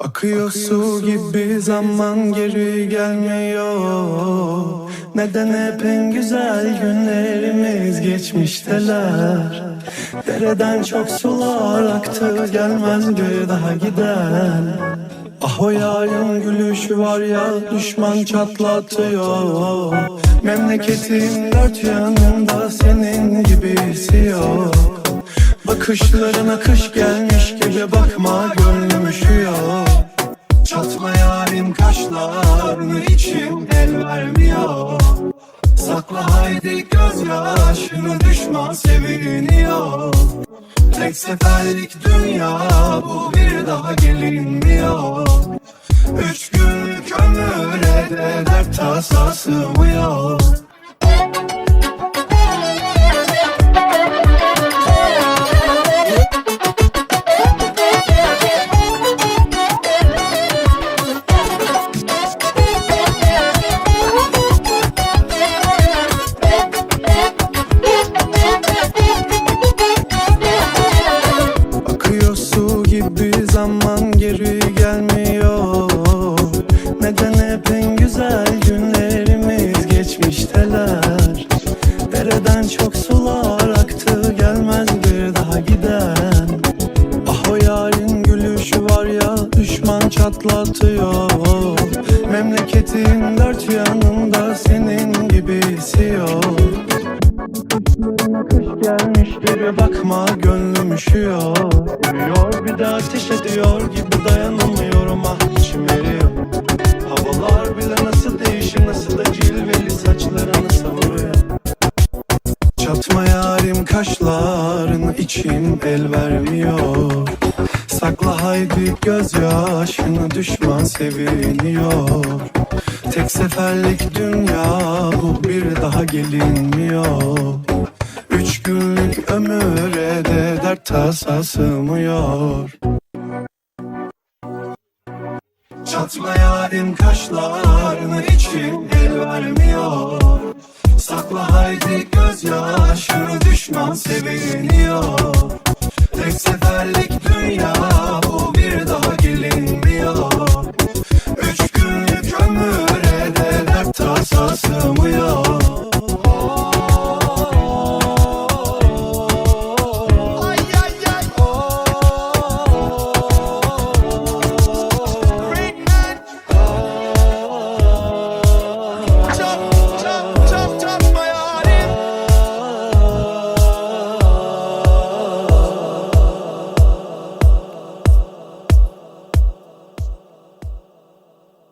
Akıyor su gibi zaman geri gelmiyor. Neden hep en güzel günlerimiz geçmişteler? Dereden çok sular aktı gelmez bir daha giden Ah o yarın gülüşü var ya düşman çatlatıyor. Memleketin dört yanında senin gibisi yok. Bakışlarına kış gelmiş gibi bakma kaşlarını içim el vermiyor. Sakla haydi gözyaşını düşman seviniyor. Tek seferlik dünya bu bir daha gelinmiyor. Üç günlük ömüre de dert tasa sığmıyor Akıyor gibi zaman geri gelmiyor. Neden hep en güzel günlerimiz geçmişteler? Dereden çok sular aktı gelmez bir daha giden. Ah o yarın gülüşü var ya düşman çatlatıyor. Memleketin dört yanında Kış gelmiş gibi. bakma gönlüm üşüyor. Uyuyor bir de ateş ediyor gibi dayanamıyorum. Ah içim eriyor. Havalar bile nasıl değişir nasıl da cilveli saçlarını savuruyor. Çatma yarim kaşlarını içim el vermiyor. Sakla haydi gözyaşını düşman seviniyor. Tek seferlik dünya bu bir daha gelinmiyor ömüre de dert tasa sığmıyor Çatma yarim kaşlarını içim el vermiyor? Sakla haydi gözyaşını düşman seviniyor. Tek seferlik